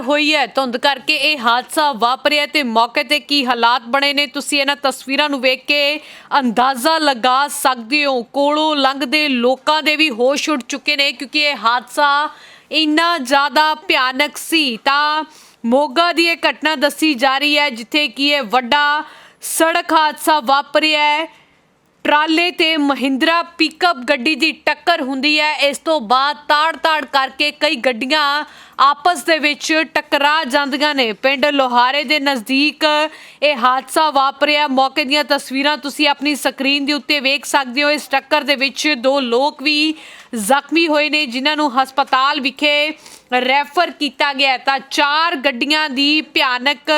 ਹੋਈ ਹੈ। ਧੁੰਦ ਕਰਕੇ ਇਹ ਹਾਦਸਾ ਵਾਪਰਿਆ ਤੇ ਮੌਕੇ ਤੇ ਕੀ ਹਾਲਾਤ ਬਣੇ ਨੇ ਤੁਸੀਂ ਇਹਨਾਂ ਤਸਵੀਰਾਂ ਨੂੰ ਵੇਖ ਕੇ ਅੰਦਾਜ਼ਾ ਲਗਾ ਸਕਦੇ ਹੋ। ਕੋਲੋਂ ਲੰਘਦੇ ਲੋਕਾਂ ਦੇ ਵੀ ਹੋਸ਼ ਉੱਡ ਚੁੱਕੇ ਨੇ ਕਿਉਂਕਿ ਇਹ ਹਾਦਸਾ ਇੰਨਾ ਜ਼ਿਆਦਾ ਭਿਆਨਕ ਸੀ। ਤਾਂ ਮੋਗਾ ਦੀ ਇਹ ਘਟਨਾ ਦੱਸੀ ਜਾ ਰਹੀ ਹੈ ਜਿੱਥੇ ਕਿ ਇਹ ਵੱਡਾ ਸੜਕ ਹਾਦਸਾ ਵਾਪਰਿਆ ਹੈ। ਟਰਾਲੇ ਤੇ ਮਹਿੰਦਰਾ ਪਿਕਅਪ ਗੱਡੀ ਦੀ ਟੱਕਰ ਹੁੰਦੀ ਹੈ। ਇਸ ਤੋਂ ਬਾਅਦ ਤਾੜ-ਤਾੜ ਕਰਕੇ ਕਈ ਗੱਡੀਆਂ ਆਪਸ ਦੇ ਵਿੱਚ ਟਕਰਾ ਜਾਂਦੀਆਂ ਨੇ। ਪਿੰਡ ਲੋਹਾਰੇ ਦੇ ਨਜ਼ਦੀਕ ਇਹ ਹਾਦਸਾ ਵਾਪਰਿਆ। ਮੌਕੇ ਦੀਆਂ ਤਸਵੀਰਾਂ ਤੁਸੀਂ ਆਪਣੀ ਸਕਰੀਨ ਦੇ ਉੱਤੇ ਵੇਖ ਸਕਦੇ ਹੋ। ਇਸ ਟੱਕਰ ਦੇ ਵਿੱਚ ਦੋ ਲੋਕ ਵੀ ਜ਼ਖਮੀ ਹੋਏ ਨੇ, ਜਿਨ੍ਹਾਂ ਨੂੰ ਹਸਪਤਾਲ ਵਿਖੇ ਰੈਫਰ ਕੀਤਾ ਗਿਆ ਤਾਂ ਚਾਰ ਗੱਡੀਆਂ ਦੀ ਭਿਆਨਕ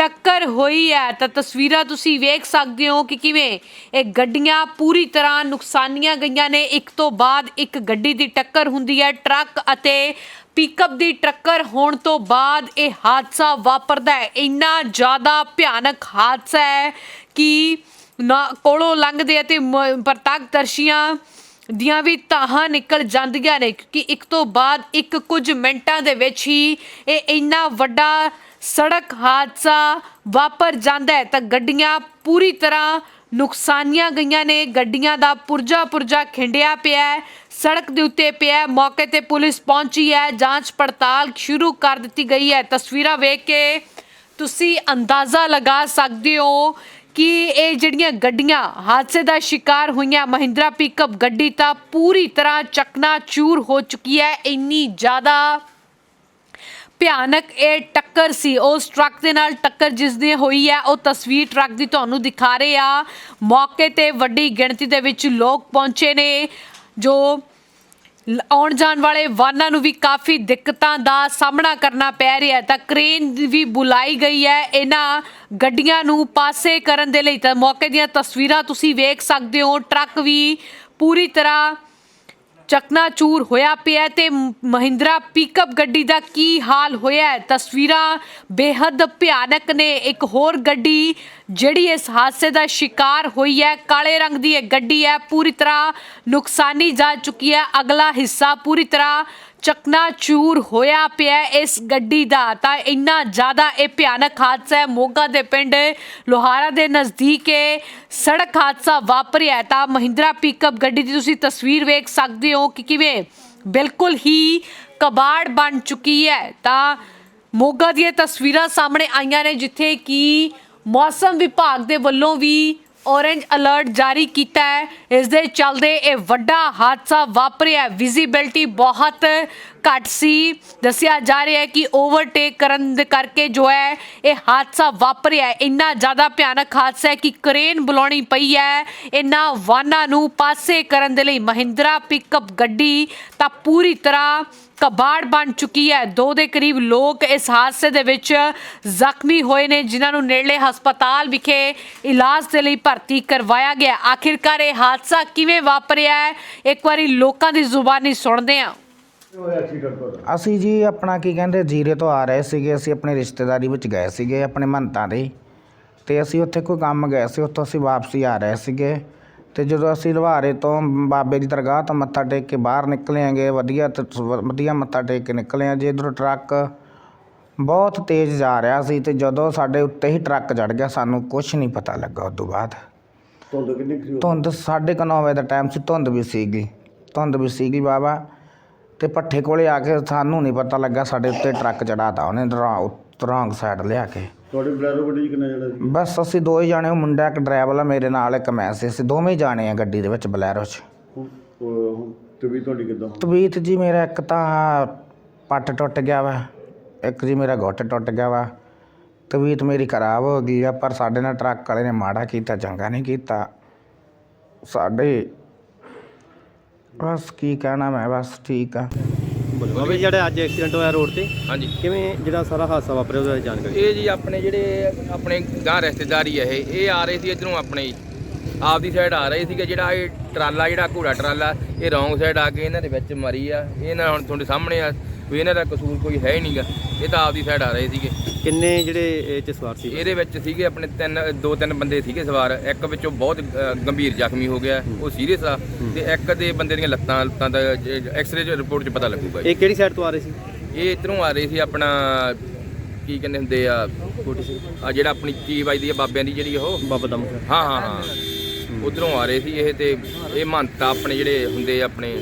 ਟੱਕਰ ਹੋਈ ਹੈ। ਤਾਂ ਤਸਵੀਰਾਂ ਤੁਸੀਂ ਵੇਖ ਸਕਦੇ ਹੋ ਕਿ ਕਿਵੇਂ ਇਹ ਗੱਡੀਆਂ ਪੂਰੀ ਤਰ੍ਹਾਂ ਨੁਕਸਾਨੀਆਂ ਗਈਆਂ ਨੇ। ਇੱਕ ਤੋਂ ਬਾਅਦ ਇੱਕ ਗੱਡੀ ਦੀ ਟੱਕਰ ਹੁੰਦੀ ਹੈ। ਟਰੱਕ ਅਤੇ ਪਿਕਅਪ ਦੀ ਟੱਕਰ ਹੋਣ ਤੋਂ ਬਾਅਦ ਇਹ ਹਾਦਸਾ ਵਾਪਰਦਾ ਹੈ। ਇੰਨਾ ਜ਼ਿਆਦਾ ਭਿਆਨਕ ਹਾਦਸਾ ਹੈ ਕਿ ਨਾ ਕੋਲੋਂ ਲੰਘਦੇ ਅਤੇ ਮ- ਪ੍ਰਤੱਖਦਰਸ਼ੀਆਂ ਦੀਆਂ ਵੀ ਤਾਹਾਂ ਨਿਕਲ ਜਾਂਦੀਆਂ ਨੇ। ਕਿਉਂਕਿ ਇੱਕ ਤੋਂ ਬਾਅਦ ਇੱਕ ਕੁਝ ਮਿੰਟਾਂ ਦੇ ਵਿੱਚ ਹੀ ਇਹ ਇੰਨਾ ਵੱਡਾ ਸੜਕ ਹਾਦਸਾ ਵਾਪਰ ਜਾਂਦਾ ਹੈ ਤਾਂ ਗੱਡੀਆਂ ਪੂਰੀ ਤਰ੍ਹਾਂ ਨੁਕਸਾਨੀਆਂ ਗਈਆਂ ਨੇ। ਗੱਡੀਆਂ ਦਾ ਪੁਰਜਾ ਪੁਰਜਾ ਖਿੰਡਿਆ ਪਿਆ ਹੈ। ਸੜਕ ਦੇ ਉੱਤੇ ਪਿਆ ਹੈ। ਮੌਕੇ ਤੇ ਪੁਲਿਸ ਪਹੁੰਚੀ ਹੈ। ਜਾਂਚ ਪੜਤਾਲ ਸ਼ੁਰੂ ਕਰ ਦਿੱਤੀ ਗਈ ਹੈ। ਤਸਵੀਰਾਂ ਵੇਖ ਕੇ ਤੁਸੀਂ ਅੰਦਾਜ਼ਾ ਲਗਾ ਸਕਦੇ ਹੋ ਕਿ ਇਹ ਜਿਹੜੀਆਂ ਗੱਡੀਆਂ ਹਾਦਸੇ ਦਾ ਸ਼ਿਕਾਰ ਹੋਈਆਂ ਮਹਿੰਦਰਾ ਪਿਕਅਪ ਗੱਡੀ ਤਾਂ ਪੂਰੀ ਤਰ੍ਹਾਂ ਚਕਨਾ ਚੂਰ ਹੋ ਚੁੱਕੀ ਹੈ। ਇੰਨੀ ਜ਼ਿਆਦਾ ਭਿਆਨਕ ਇਹ ਟੱਕਰ ਸੀ। ਉਸ ਟਰੱਕ ਦੇ ਨਾਲ ਟੱਕਰ ਜਿਸ ਦੀ ਹੋਈ ਹੈ, ਉਹ ਤਸਵੀਰ ਟਰੱਕ ਦੀ ਤੁਹਾਨੂੰ ਦਿਖਾ ਰਹੇ ਆ। ਮੌਕੇ ਤੇ ਵੱਡੀ ਗਿਣਤੀ ਦੇ ਵਿੱਚ ਲੋਕ ਪਹੁੰਚੇ ਨੇ, ਜੋ ਲ- ਆਉਣ ਜਾਣ ਵਾਲੇ ਵਾਹਨਾਂ ਨੂੰ ਵੀ ਕਾਫੀ ਦਿੱਕਤਾਂ ਦਾ ਸਾਹਮਣਾ ਕਰਨਾ ਪੈ ਰਿਹਾ ਤਾਂ ਕ੍ਰੇਨ ਵੀ ਬੁਲਾਈ ਗਈ ਹੈ ਇਹਨਾਂ ਗੱਡੀਆਂ ਨੂੰ ਪਾਸੇ ਕਰਨ ਦੇ ਲਈ। ਤਾਂ ਮੌਕੇ ਦੀਆਂ ਤਸਵੀਰਾਂ ਤੁਸੀਂ ਵੇਖ ਸਕਦੇ ਹੋ। ਟਰੱਕ ਵੀ ਪੂਰੀ ਤਰ੍ਹਾਂ ਚਕਨਾਚੂਰ ਹੋਇਆ ਪਿਆ ਤੇ ਮਹਿੰਦਰਾ ਪਿਕਅਪ ਗੱਡੀ ਦਾ ਕੀ ਹਾਲ ਹੋਇਆ ਹੈ? ਤਸਵੀਰਾਂ ਬੇਹੱਦ ਭਿਆਨਕ ਨੇ। ਇੱਕ ਹੋਰ ਗੱਡੀ ਜਿਹੜੀ ਇਸ ਹਾਦਸੇ ਦਾ ਸ਼ਿਕਾਰ ਹੋਈ ਹੈ, ਕਾਲੇ ਰੰਗ ਦੀ ਇਹ ਗੱਡੀ ਹੈ। ਪੂਰੀ ਤਰ੍ਹਾਂ ਨੁਕਸਾਨੀ ਜਾ ਚੁੱਕੀ ਹੈ। ਅਗਲਾ ਹਿੱਸਾ ਪੂਰੀ ਤਰ੍ਹਾਂ ਚਕਨਾਚੂਰ ਹੋਇਆ ਪਿਆ ਇਸ ਗੱਡੀ ਦਾ। ਤਾਂ ਇੰਨਾ ਜ਼ਿਆਦਾ ਇਹ ਭਿਆਨਕ ਹਾਦਸਾ ਹੈ। ਮੋਗਾ ਦੇ ਪਿੰਡ ਲੋਹਾਰਾ ਦੇ ਨਜ਼ਦੀਕ ਇਹ ਸੜਕ ਹਾਦਸਾ ਵਾਪਰਿਆ ਹੈ। ਤਾਂ ਮਹਿੰਦਰਾ ਪਿਕਅਪ ਗੱਡੀ ਦੀ ਤੁਸੀਂ ਤਸਵੀਰ ਵੇਖ ਸਕਦੇ ਹੋ ਕਿ ਕਿਵੇਂ ਬਿਲਕੁਲ ਹੀ ਕਬਾੜ ਬਣ ਚੁੱਕੀ ਹੈ। ਤਾਂ ਮੋਗਾ ਦੀਆਂ ਤਸਵੀਰਾਂ ਸਾਹਮਣੇ ਆਈਆਂ ਨੇ, ਜਿੱਥੇ ਕਿ ਮੌਸਮ ਵਿਭਾਗ ਦੇ ਵੱਲੋਂ ਵੀ ਔਰੇਂਜ ਅਲਰਟ ਜਾਰੀ ਕੀਤਾ ਹੈ। ਇਸ ਦੇ ਚੱਲਦੇ ਇਹ ਵੱਡਾ ਹਾਦਸਾ ਵਾਪਰਿਆ। ਵਿਜ਼ਿਬਿਲਟੀ ਬਹੁਤ ਘੱਟ ਸੀ। ਦੱਸਿਆ ਜਾ ਰਿਹਾ ਹੈ ਕਿ ਓਵਰਟੇਕ ਕਰਨ ਦੇ ਕਰਕੇ ਜੋ ਹੈ, ਇਹ ਹਾਦਸਾ ਵਾਪਰਿਆ ਇੰਨਾ ਜ਼ਿਆਦਾ ਭਿਆਨਕ ਹਾਦਸਾ ਹੈ ਕਿ ਕ੍ਰੇਨ ਬੁਲਾਉਣੀ ਪਈ ਹੈ। ਇਹਨਾਂ ਵਾਹਨਾਂ ਨੂੰ ਪਾਸੇ ਕਰਨ ਦੇ ਲਈ ਮਹਿੰਦਰਾ ਪਿਕਅਪ ਗੱਡੀ ਤਾਂ ਪੂਰੀ ਤਰ੍ਹਾਂ ਕਬਾੜ ਬਣ ਚੁੱਕੀ ਹੈ। ਦੋ ਦੇ ਕਰੀਬ ਲੋਕ ਇਸ ਹਾਦਸੇ ਦੇ ਵਿੱਚ ਜ਼ਖਮੀ ਹੋਏ ਨੇ, ਜਿਨ੍ਹਾਂ ਨੂੰ ਨੇੜਲੇ ਹਸਪਤਾਲ ਵਿਖੇ ਇਲਾਜ ਦੇ ਲਈ ਭਰਤੀ ਕਰਵਾਇਆ ਗਿਆ। ਆਖਿਰਕਾਰ ਇਹ ਹਾਦਸਾ ਕਿਵੇਂ ਵਾਪਰਿਆ ਹੈ? ਇੱਕ ਵਾਰੀ ਲੋਕਾਂ ਦੀ ਜ਼ੁਬਾਨੀ ਸੁਣਦੇ ਹਾਂ। ਅਸੀਂ ਜੀ ਆਪਣਾ ਕੀ ਕਹਿੰਦੇ, ਜੀਰੇ ਤੋਂ ਆ ਰਹੇ ਸੀਗੇ। ਅਸੀਂ ਆਪਣੇ ਰਿਸ਼ਤੇਦਾਰੀ ਵਿੱਚ ਗਏ ਸੀਗੇ, ਆਪਣੇ ਮੰਤਾਂ ਦੇ। ਤੇ ਅਸੀਂ ਉੱਥੇ ਕੋਈ ਕੰਮ ਗਏ ਸੀ, ਉੱਥੋਂ ਅਸੀਂ ਵਾਪਸੀ ਆ ਰਹੇ ਸੀਗੇ। ਤੇ ਜਦੋਂ ਅਸੀਂ ਲੁਹਾਰੇ ਤੋਂ ਬਾਬੇ ਦੀ ਦਰਗਾਹ ਤੋਂ ਮੱਥਾ ਟੇਕ ਕੇ ਬਾਹਰ ਨਿਕਲੇ ਆਂਗੇ ਵਧੀਆ ਤੇ ਵਧੀਆ ਮੱਥਾ ਟੇਕ ਕੇ ਨਿਕਲੇ ਆ ਜੀ ਇੱਧਰੋਂ ਟਰੱਕ ਬਹੁਤ ਤੇਜ਼ ਜਾ ਰਿਹਾ ਸੀ ਤੇ ਜਦੋਂ ਸਾਡੇ ਉੱਤੇ ਹੀ ਟਰੱਕ ਚੜ ਗਿਆ ਸਾਨੂੰ ਕੁਝ ਨਹੀਂ ਪਤਾ ਲੱਗਾ ਉਸ ਤੋਂ ਬਾਅਦ। ਧੁੰਦ ਕਿੰਨੀ ਕੁ ਸੀ ਉਦੋਂ? ਧੁੰਦ ਸਾਢੇ ਕੁ ਨੌ ਵਜੇ ਦਾ ਟਾਈਮ ਸੀ ਧੁੰਦ ਵੀ ਸੀਗੀ ਧੁੰਦ ਵੀ ਸੀਗੀ ਬਾਬਾ। ਤੇ ਪੱਠੇ ਕੋਲੇ ਆ ਕੇ ਸਾਨੂੰ ਨਹੀਂ ਪਤਾ ਲੱਗਾ ਸਾਡੇ ਉੱਤੇ ਟਰੱਕ ਚੜਾਤਾ ਉਹਨੇ ਰੌਂਗ ਸਾਈਡ ਲਿਆ ਕੇ। ਤੁਹਾਡੀ ਬਲੈਰੋ ਗੱਡੀ 'ਚ ਕਿੰਨਾ ਜਣਾ ਸੀ? ਬਸ ਅਸੀਂ ਦੋ ਹੀ ਜਾਣੇ ਉਹ ਮੁੰਡਾ ਇੱਕ ਡਰਾਈਵਰ ਆ ਮੇਰੇ ਨਾਲ ਇੱਕ ਮੈਂ ਸੀ। ਅਸੀਂ ਦੋਵੇਂ ਹੀ ਜਾਣੇ ਆ ਗੱਡੀ ਦੇ ਵਿੱਚ ਬਲੈਰੋ 'ਚ। ਹੁਣ ਉਹ- ਹੁਣ ਤਬੀਅਤ ਤੁਹਾਡੀ ਕਿੱਦਾਂ? ਤਬੀਅਤ ਜੀ ਮੇਰਾ ਇੱਕ ਤਾਂ ਪੱਟ ਟੁੱਟ ਗਿਆ ਵਾ ਇੱਕ ਜੀ ਮੇਰਾ ਗੁੱਟ ਟੁੱਟ ਗਿਆ ਵਾ। ਤਬੀਅਤ ਮੇਰੀ ਖਰਾਬ ਹੋ ਗਈ ਆ ਪਰ ਸਾਡੇ ਨਾਲ ਟਰੱਕ ਵਾਲੇ ਨੇ ਮਾੜਾ ਕੀਤਾ ਚੰਗਾ ਨਹੀਂ ਕੀਤਾ। ਸਾਡੇ ਬਸ ਕੀ ਕਹਿਣਾ ਮੈਂ ਬਸ ਠੀਕ ਆ। ਬਾਬੇ ਜਿਹੜਾ ਅੱਜ ਐਕਸੀਡੈਂਟ ਹੋਇਆ ਰੋਡ ਤੇ ਹਾਂਜੀ। ਕਿਵੇਂ ਜਿਹੜਾ ਸਾਰਾ ਹਾਦਸਾ ਵਾਪਰਿਆ ਉਹਦੀ ਜਾਣਕਾਰੀ ਇਹ ਜੀ ਆਪਣੇ ਜਿਹੜੇ ਆਪਣੇ ਗਾਂ ਰਿਸ਼ਤੇਦਾਰੀ ਹੈ ਇਹ ਇਹ ਆ ਰਹੇ ਸੀ ਇਧਰੋਂ ਆਪਣੇ। ਆਪਦੀ ਸਾਈਡ ਆ ਰਹੇ ਸੀਗੇ ਜਿਹੜਾ ਇਹ ਟਰਾਲਾ ਜਿਹੜਾ ਘੋੜਾ ਟਰਾਲਾ ਇਹ ਰੌਂਗ ਸਾਈਡ ਆ ਕੇ ਇਹਨਾਂ ਦੇ ਵਿੱਚ ਮਰੀ ਆ। ਇਹ ਨਾ ਹੁਣ ਤੁਹਾਡੇ ਸਾਹਮਣੇ ਆ। ਵੀ ਇਹਨਾਂ ਦਾ ਕਸੂਰ ਕੋਈ ਹੈ ਹੀ ਨਹੀਂਗਾ। ਇਹ ਤਾਂ ਆਪਦੀ ਸਾਈਡ ਆ ਰਹੇ ਸੀਗੇ। ਕਿੰਨੇ ਜਿਹੜੇ ਇਹ ਚ ਸਵਾਰ ਸੀ? ਇਹਦੇ ਵਿੱਚ ਸੀਗੇ ਆਪਣੇ ਤਿੰਨ ਦੋ ਤਿੰਨ ਬੰਦੇ ਸੀਗੇ ਸਵਾਰ। ਇੱਕ ਵਿੱਚੋਂ ਬਹੁਤ ਅ, ਗੰਭੀਰ ਜ਼ਖਮੀ ਹੋ ਗਿਆ। ਉਹ ਸੀਰੀਅਸ ਆ। ਤੇ ਇੱਕ ਦੇ ਬੰਦੇ ਦੀਆਂ ਲੱਤਾਂ ਲੱਤਾਂ ਦਾ ਐਕਸ-ਰੇ ਰਿਪੋਰਟ 'ਚ ਪਤਾ ਲੱਗੂਗਾ ਜੀ। ਇਹ ਕਿਹੜੀ ਸਾਈਡ ਤੋਂ ਆ ਰਹੇ ਸੀ? ਇਹ ਇਧਰੋਂ ਆ ਰਹੇ ਸੀ ਆਪਣਾ ਕੀ ਕਹਿੰਦੇ ਹੁੰਦੇ ਆ ਆ ਜਿਹੜਾ ਆਪਣੀ ਚੀ ਵੱਜਦੀ ਆ ਬਾਬਿਆਂ ਦੀ ਜਿਹੜੀ ਉਹ। ਬਾਬਾ ਦਮ ਹਾਂ ਹਾਂ ਹਾਂ। ਉਧਰੋਂ ਆ ਰਹੇ ਸੀ ਇਹ ਤੇ ਇਹ ਮਹੰਤਾ ਆਪਣੇ ਜਿਹੜੇ ਹੁੰਦੇ ਆ ਆਪਣੇ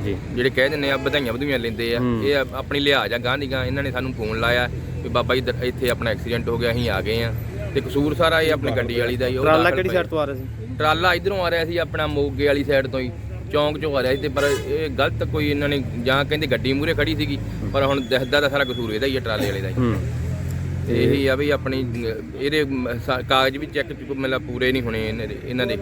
ਜੀ। ਜਿਹੜੇ ਕਹਿ ਦਿੰਦੇ ਆ ਵਧਾਈਆਂ ਵਧੂਈਆਂ ਲੈਂਦੇ ਆ। ਇਹ ਆ- ਆਪਣੀ ਲਿਹਾਜ਼ ਆ ਗਾਂ ਦੀ ਗਾਂ ਇਹਨਾਂ ਨੇ ਸਾਨੂੰ ਫੋਨ ਲਾਇਆ ਵੀ ਬਾਬਾ ਜੀ ਦ- ਇੱਥੇ ਆਪਣਾ ਐਕਸੀਡੈਂਟ ਹੋ ਗਿਆ ਅਸੀਂ ਆ ਗਏ ਆ। ਤੇ ਕਸੂਰ ਸਾਰਾ ਇਹ ਆਪਣੀ ਗੱਡੀ ਵਾਲੀ ਦਾ ਹੀ ਉਹ ਟਰਾਲਾ ਦਾਖਲ ਕਿਹੜੀ ਪਏ। ਸਾਈਡ ਤੋਂ ਆ ਰਿਹਾ ਸੀ? ਟਰਾਲਾ ਇਧਰੋਂ ਆ ਰਿਹਾ ਸੀ ਆਪਣਾ ਮੋਗੇ ਵਾਲੀ ਸਾਈਡ ਤੋਂ ਹੀ ਚੌਂਕ ਚੋਂ ਆ ਰਿਹਾ ਸੀ ਤੇ ਪਰ ਇਹ ਗਲਤ ਕੋਈ ਇਹਨਾਂ ਨੇ ਜਾਂ ਕਹਿੰਦੇ ਗੱਡੀ ਮੂਰੇ ਖੜੀ ਸੀਗੀ ਪਰ ਹੁਣ ਦਿਖਦਾ ਤਾਂ ਸਾਰਾ ਕਸੂਰ ਇਹਦਾ ਹੀ ਹੈ ਟਰਾਲੇ ਵਾਲੇ ਦਾ ਹੀ। ਹੂੰ। ਤੇ ਇਹੀ ਆ ਵੀ ਆਪਣੀ ਇਹਦੇ ਸਾ- ਕਾਗਜ਼ ਵੀ ਚੈੱਕ ਮਤਲਬ ਪੂਰੇ ਨਹੀਂ ਹੋਣੇ ਇਹਨਾਂ ਦੇ ਇਹਨਾਂ ਦੇ।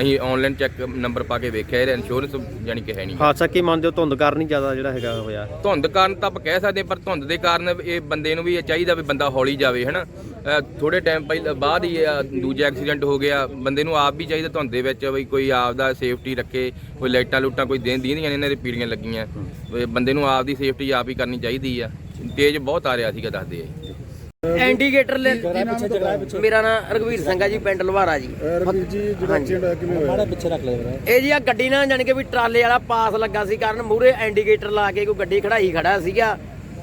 ਅਸੀਂ ਆਨਲਾਈਨ ਚੈੱਕ ਨੰਬਰ ਪਾ ਕੇ ਵੇਖਿਆ ਇਹਦਾ ਇੰਸ਼ੋਰੈਂਸ ਯਾਨੀ ਕਿ ਹੈ ਨਹੀਂ। ਹਾਦਸਾ ਕੀ ਮੰਨਦੇ ਹੋ? ਧੁੰਦ ਕਾਰਨ ਹੀ ਜ਼ਿਆਦਾ ਜਿਹੜਾ ਹੈਗਾ ਹੋਇਆ। ਧੁੰਦ ਕਾਰਨ ਤਾਂ ਆਪਾਂ ਕਹਿ ਸਕਦੇ ਹਾਂ, ਪਰ ਧੁੰਦ ਦੇ ਕਾਰਨ ਇਹ ਬੰਦੇ ਨੂੰ ਵੀ ਇਹ ਚਾਹੀਦਾ ਵੀ ਬੰਦਾ ਹੌਲੀ ਜਾਵੇ ਹਨਾ? ਥੋੜੇ ਟਾਈਮ ਪਹਿਲਾਂ ਬਾਅਦ ਹੀ ਇਹ ਦੂਜਾ ਐਕਸੀਡੈਂਟ ਹੋ ਗਿਆ ਬੰਦੇ ਨੂੰ ਆਪ ਵੀ ਚਾਹੀਦਾ ਧੁੰਦ ਦੇ ਵਿੱਚ ਵੀ ਕੋਈ ਆਪ ਦਾ ਸੇਫਟੀ ਰੱਖੇ ਕੋਈ ਲਾਈਟਾਂ ਲੂਟਾਂ ਕੋਈ ਦੇਣ ਦੀਆਂ ਇਹਨਾਂ ਦੇ ਪੀੜੀਆਂ ਲੱਗੀਆਂ। ਵੀ ਬੰਦੇ ਨੂੰ ਆਪ ਦੀ ਸੇਫਟੀ ਆਪ ਹੀ ਕਰਨੀ ਚਾਹੀਦੀ ਆ। ਤੇਜ਼ ਬਹੁਤ ਆ ਰਿਹਾ ਸੀਗਾ ਦੱਸਦੇ ਆ। ਜੀ। ਇੰਡੀਕੇਟਰ ਲੈ ਮੇਰਾ ਨਾਮ ਰਘਵੀਰ ਸਿੰਘ ਆ ਜੀ ਪਿੰਡ ਲਵਾਰਾ ਜੀ। ਰਣਜੀਤ ਜੀ ਜਿਹੜਾ ਐਕਸੀਡੈਂਟ ਹੋਇਆ ਕਿਵੇਂ ਹੋਇਆ? ਇਹ ਜੀ ਆ ਗੱਡੀ ਨਾ ਜਾਣੀ ਕਿ ਵੀ ਟਰਾਲੇ ਵਾਲਾ ਪਾਸ ਲੱਗਾ ਸੀ ਕਾਰਨ ਮੂਰੇ ਇੰਡੀਕੇਟਰ ਲਾ ਕੇ ਕੋਈ ਗੱਡੀ ਖੜਾਈ ਖੜਾ ਸੀਗਾ।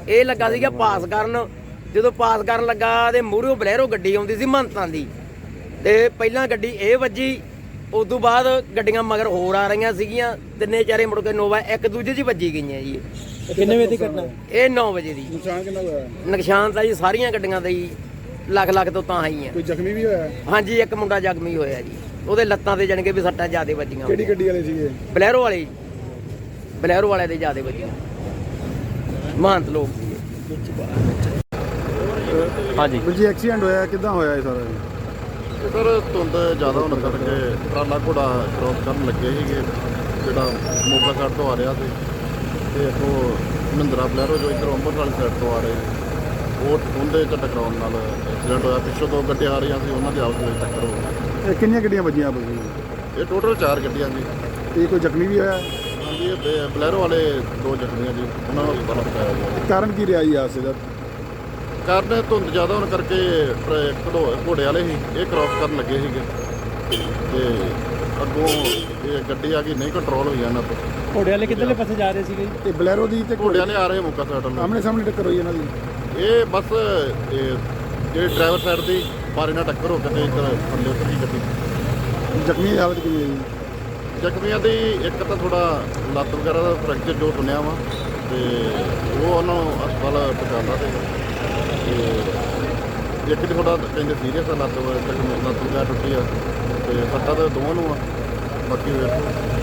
ਇਹ ਲੱਗਾ ਸੀਗਾ ਪਾਸ ਕਰਨ। ਜਦੋਂ ਪਾਸ ਕਰਨ ਲੱਗਾ ਤੇ ਮੂਰੇ ਬਲੈਰੋ ਗੱਡੀ ਆਉਂਦੀ ਸੀ ਮਹੰਤਾਂ ਦੀ। ਤੇ ਪਹਿਲਾਂ ਗੱਡੀ ਇਹ ਵੱਜੀ। ਉਸ ਤੋਂ ਬਾਅਦ ਗੱਡੀਆਂ ਮਗਰ ਹੋਰ ਆ ਰਹੀਆਂ ਸੀਗੀਆਂ ਤਿੰਨੇ ਚਾਰੇ ਮੁੜ ਕੇ ਨੋਵਾ ਇੱਕ ਦੂਜੇ 'ਚ ਹੀ ਵੱਜੀ ਗਈਆਂ ਜੀ। ਇਹ। ਕਿੰਨੇ ਵਜੇ ਦੀ ਘਟਨਾ? ਇਹ 9 ਵਜੇ ਦੀ। ਨੁਕਸਾਨ ਕਿੰਨਾ ਹੋਇਆ? ਨੁਕਸਾਨ ਤਾਂ ਜੀ ਸਾਰੀਆਂ ਗੱਡੀਆਂ ਦਾ ਹੀ ਲੱਖ ਲੱਖ ਤੋਂ ਤਾਂ ਹੀ ਆ ਕੋਈ ਜ਼ਖਮੀ ਵੀ ਹੋਇਆ? ਹਾਂਜੀ ਇੱਕ ਮੁੰਡਾ ਜ਼ਖਮੀ ਹੋਇਆ ਜੀ। ਉਹਦੇ ਲੱਤਾਂ ਤੇ ਜਾਣ ਕੇ ਵੀ ਸੱਟਾਂ ਜ਼ਿਆਦੇ ਵੱਜੀਆਂ ਕਿਹੜੀ ਗੱਡੀ ਵਾਲੇ ਸੀਗੇ? ਬਲੈਰੋ ਵਾਲੇ ਜੀ। ਬਲੈਰੋ ਵਾਲੇ ਦੇ ਜ਼ਿਆਦੇ ਵੱਜੀਆਂ। ਮਹੰਤ ਲੋਕ ਹਾਂਜੀ। ਜੀ ਐਕਸੀਡੈਂਟ ਹੋਇਆ ਕਿੱਦਾਂ ਹੋਇਆ ਇਹ ਸਾਰਾ? ਸਰ ਧੁੰਦ ਜ਼ਿਆਦਾ ਹੋਣ ਕਰਕੇ ਟਰਾਲਾ ਘੋੜਾ ਕ੍ਰੋਸ ਕਰਨ ਲੱਗੇ ਸੀਗੇ। ਜਿਹੜਾ ਮੋਗਾ ਸਾਈਡ ਤੋਂ ਆ ਰਿਹਾ ਸੀ ਤੇ ਇੱਥੋਂ ਮਹਿੰਦਰਾ ਬਲੈਰੋ ਜੋ ਇੱਧਰ ਅੰਬਰ ਵਾਲੀ ਸਾਈਡ ਤੋਂ ਆ ਰਹੇ ਸੀ। ਉਹ ਉਹਦੇ ਚ ਟਕਰਾਉਣ ਨਾਲ ਐਕਸੀਡੈਂਟ ਹੋਇਆ। ਪਿੱਛੋਂ ਦੋ ਗੱਡੀਆਂ ਆ ਰਹੀਆਂ ਸੀ ਉਹਨਾਂ ਦੇ ਆਪਸ ਵਿੱਚ ਟੱਕਰ ਹੋ ਗਈ। ਇਹ ਕਿੰਨੀਆਂ ਗੱਡੀਆਂ ਵੱਜੀਆਂ ਆਪਸ ਵਿੱਚ? ਇਹ ਟੋਟਲ ਚਾਰ ਗੱਡੀਆਂ ਜੀ। ਇਹ ਕੋਈ ਜ਼ਖਮੀ ਵੀ ਹੋਇਆ? ਹਾਂਜੀ ਬਲੈਰੋ ਵਾਲੇ ਦੋ ਜ਼ਖਮੀਆਂ ਜੀ ਉਹਨਾਂ ਨੂੰ ਹਸਪਤਾਲ ਪਹੁੰਚਾਇਆ ਗਿਆ ਕਾਰਨ ਕੀ ਰਿਹਾ ਜੀ ਹਾਦਸੇ ਦਾ? ਕਾਰਨ ਧੁੰਦ ਜ਼ਿਆਦਾ ਹੋਣ ਕਰਕੇ ਟਰੈ- ਘੜੋ- ਘੋੜੇ ਵਾਲੇ ਸੀ ਇਹ ਕ੍ਰਾਸ ਕਰਨ ਲੱਗੇ ਸੀਗੇ। ਤੇ ਅੱਗੋਂ ਇਹ ਗੱਡੀ ਆ ਗਈ ਨਹੀਂ ਕੰਟਰੋਲ ਹੋਈ ਇਹਨਾਂ ਤੋਂ। ਘੋੜੇ ਵਾਲੇ ਕਿੱਧਰਲੇ ਪਾਸੇ ਜਾ ਰਹੇ ਸੀਗੇ? ਇਹ ਬਲੈਰੋ ਦੀ ਤੇ ਘੋੜੇ ਵਾਲੇ ਆ ਰਹੇ ਮੌਕਾ ਸਾਈਡ ਨੂੰ ਆਮਣੇ ਸਾਹਮਣੇ ਟੱਕਰ ਹੋਈ ਇਹਨਾਂ ਦੀ। ਇਹ ਬਸ ਇਹ ਜਿਹੜੇ ਡਰਾਈਵਰ ਸਾਈਡ ਦੀ ਬਾਰੇ ਨਾਲ ਟੱਕਰ ਹੋ ਕੇ ਤੇ ਇੱਧਰ ਥੱਲੇ ਉਤਰ ਗਈ ਗੱਡੀ। ਜ਼ਖਮੀ ਹਾਲਤ ਕਿਵੇਂ ਹੈ ਜੀ ਜ਼ਖਮੀਆਂ ਦੀ ਇੱਕ ਤਾਂ ਥੋੜਾ ਲੱਤ ਵਗੈਰਾ ਦਾ ਫ੍ਰੈਕਚਰ ਜੋ ਸੁਣਿਆ ਵਾ ਤੇ ਉਹ ਉਹਨਾਂ ਨੂੰ ਹਸਪਤਾਲ ਪਹੁੰਚਾਉਂਦਾ ਤੇ ਤੇ ਇੱਕ ਦੀ ਥੋੜਾ ਕਹਿੰਦੇ ਸੀਰੀਅਸ ਆ, ਲੱਤ ਵ- ਜ਼ਖਮ- ਲੱਤ ਵਗੈਰਾ ਟੁੱਟੀ ਆ, ਤੇ ਸੱਟਾਂ ਤਾਂ ਦੋਵਾਂ ਨੂੰ ਆ, ਬਾਕੀ ਵੇਖੋ